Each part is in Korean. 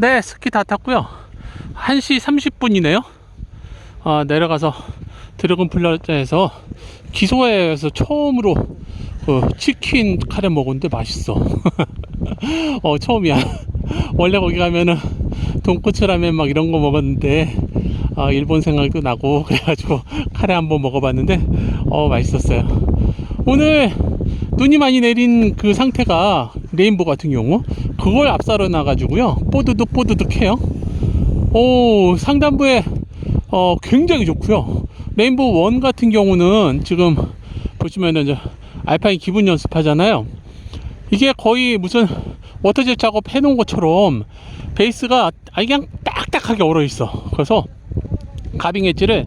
네, 스키 다 탔고요. 1시 30분이네요. 아, 내려가서 드래곤 플라자에서 기소회에서 처음으로 그 치킨 카레 먹었는데 맛있어. 어, 처음이야. 원래 거기 가면은 돈코츠 라면 막 이런 거 먹었는데 아, 일본 생각도 나고 그래가지고 카레 한번 먹어봤는데 어, 맛있었어요. 오늘 눈이 많이 내린 그 상태가 레인보 같은 경우 그걸 앞살아 나가지고요. 뽀드득 뽀드득 해요. 오 상단부에 어 굉장히 좋고요. 레인보 원 같은 경우는 지금 보시면은 이제 알파인 기분 연습하잖아요. 이게 거의 무슨 워터젯 작업 해놓은 것처럼 베이스가 그냥 딱딱하게 얼어 있어. 그래서 가빙 엣지를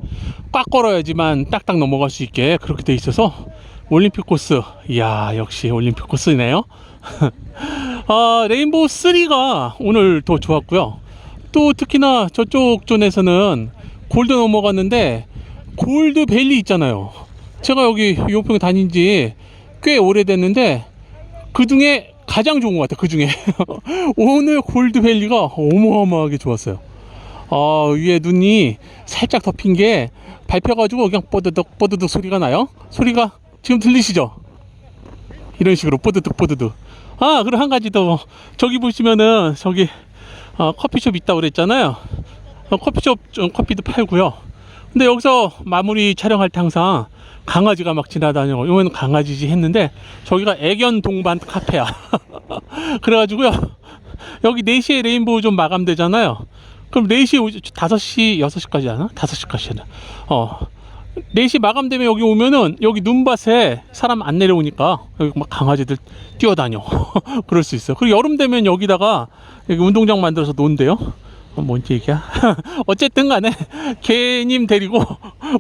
꽉 걸어야지만 딱딱 넘어갈 수 있게 그렇게 돼 있어서 올림픽 코스. 이야 역시 올림픽 코스네요. 아 레인보우 3가 오늘 더 좋았고요. 또 특히나 저쪽 존에서는 골드 넘어갔는데 골드 밸리 있잖아요. 제가 여기 용평 다닌 지 꽤 오래됐는데 그 중에 가장 좋은 것 같아요 그 중에. 오늘 골드 밸리가 어마어마하게 좋았어요. 아, 위에 눈이 살짝 덮인 게 밟혀가지고 그냥 뽀드득 뽀드득 소리가 나요. 소리가 지금 들리시죠? 이런 식으로 뽀드득 뽀드득. 아, 그리고 한 가지 더 저기 보시면은 저기 어, 커피숍 있다고 그랬잖아요. 어, 커피숍 좀 커피도 팔고요. 근데 여기서 마무리 촬영할 때 항상 강아지가 막 지나다니고 이건 강아지지 했는데 저기가 애견 동반 카페야. 그래가지고요. 여기 4시에 레인보우 좀 마감되잖아요. 그럼 4시, 5시, 6시까지 하나? 5시까지 하나? 어. 4시 마감되면 여기 오면은 여기 눈밭에 사람 안 내려오니까 여기 막 강아지들 뛰어다녀. 그럴 수 있어. 그리고 여름 되면 여기다가 여기 운동장 만들어서 논대요. 어, 뭔지 얘기야? 어쨌든 간에 개님 데리고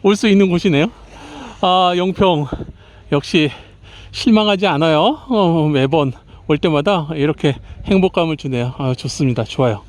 올 수 있는 곳이네요. 아, 영평. 역시 실망하지 않아요. 어, 매번 올 때마다 이렇게 행복감을 주네요. 아, 좋습니다. 좋아요.